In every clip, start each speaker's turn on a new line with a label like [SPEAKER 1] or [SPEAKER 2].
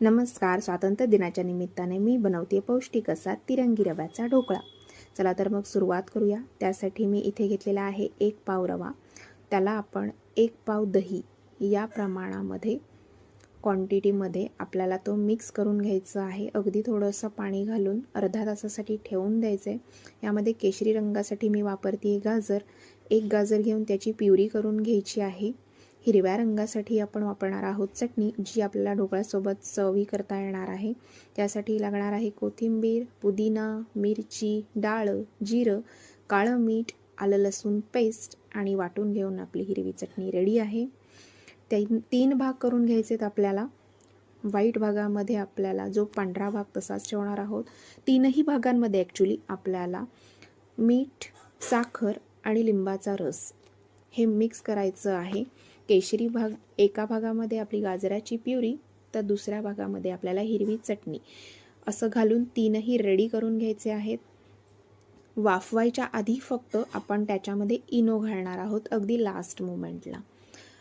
[SPEAKER 1] नमस्कार स्वातंत्र्य दिनाच्या निमित्ताने मी बनवते पौष्टिक असा तिरंगी रव्याचा ढोकळा. चला तर मग सुरुवात करूया. त्यासाठी मी इथे घेतलेला आहे एक पाव रवा. त्याला आपण एक पाव दही या प्रमाणामध्ये क्वांटिटीमध्ये आपल्याला तो मिक्स करून घ्यायचा आहे. अगदी थोडंसं पाणी घालून अर्धा तासासाठी ठेवून द्यायचं आहे यामध्ये केशरी रंगासाठी मी वापरते गाजर. एक गाजर घेऊन त्याची प्युरी करून घ्यायची आहे. हिरव्या रंगासाठी आपण वापरणार आहोत चटणी जी आपल्याला ढोकळ्यासोबत चवी करता येणार आहे. त्यासाठी लागणार आहे कोथिंबीर पुदिना मिरची डाळ जिरं काळं मीठ आलं लसूण पेस्ट आणि वाटून घेऊन आपली हिरवी चटणी रेडी आहे. तीन तीन भाग करून घ्यायचेत आपल्याला. वाईट भागामध्ये आपल्याला जो पांढरा भाग तसाच ठेवणार आहोत. तीनही भागांमध्ये ॲक्च्युली आपल्याला मीठ साखर आणि लिंबाचा रस हे मिक्स करायचं आहे. केशरी भाग एका भागामध्ये आपली गाजराची प्युरी तर दुसऱ्या भागामध्ये आपल्याला हिरवी चटणी. असं घालून तीनही रेडी करून घ्यायचे आहेत. वाफवायच्या आधी फक्त आपण त्याच्यामध्ये इनो घालणार आहोत अगदी लास्ट मोमेंटला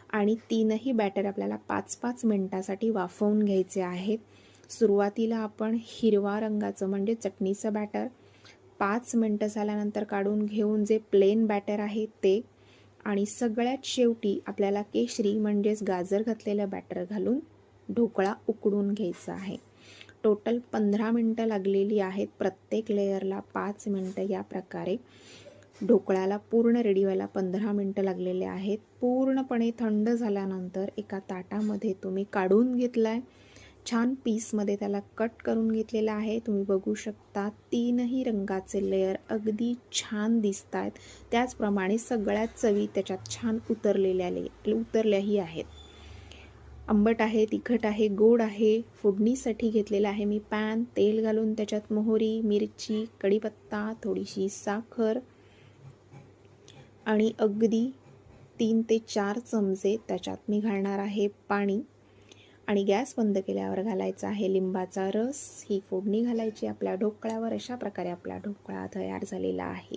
[SPEAKER 1] आणि तीनही बॅटर आपल्याला पाच पाच मिनटासाठी वाफवून घ्यायचे आहेत. सुरुवातीला आपण हिरवा रंगाचं म्हणजे चटणीचं बॅटर पाच मिनटं झाल्यानंतर काढून घेऊन जे प्लेन बॅटर आहे ते आणि सगळ्यात शेवटी आपल्याला केशरी म्हणजेच गाजर घातलेलं बॅटर घालून ढोकळा उकडून घ्यायचा आहे. टोटल पंधरा मिनटं लागलेली आहेत. प्रत्येक लेअरला पाच मिनटं या प्रकारे. ढोकळ्याला पूर्ण रेडी व्हायला पंधरा मिनटं लागलेले आहेत. पूर्णपणे थंड झाल्यानंतर एका ताटामध्ये तुम्ही काढून घेतला आहे छान पीसमध्ये त्याला कट करून घेतलेला आहे. तुम्ही बघू शकता तीनही रंगाचे लेयर अगदी छान दिसत आहेत त्याचप्रमाणे सगळ्यात चवी त्याच्यात छान उतरलेल्या ले उतरल्याही आहेत. आंबट आहे तिखट आहे गोड आहे फोडणीसाठी घेतलेलं आहे मी पॅन तेल घालून त्याच्यात मोहरी मिरची कढीपत्ता थोडीशी साखर आणि अगदी तीन ते चार चमचे त्याच्यात मी घालणार आहे पाणी. आणि गॅस बंद केल्यावर घालायचा आहे लिंबाचा रस. ही फोडणी घालायची आपल्या ढोकळ्यावर. अशा प्रकारे आपला ढोकळा तयार झालेला आहे.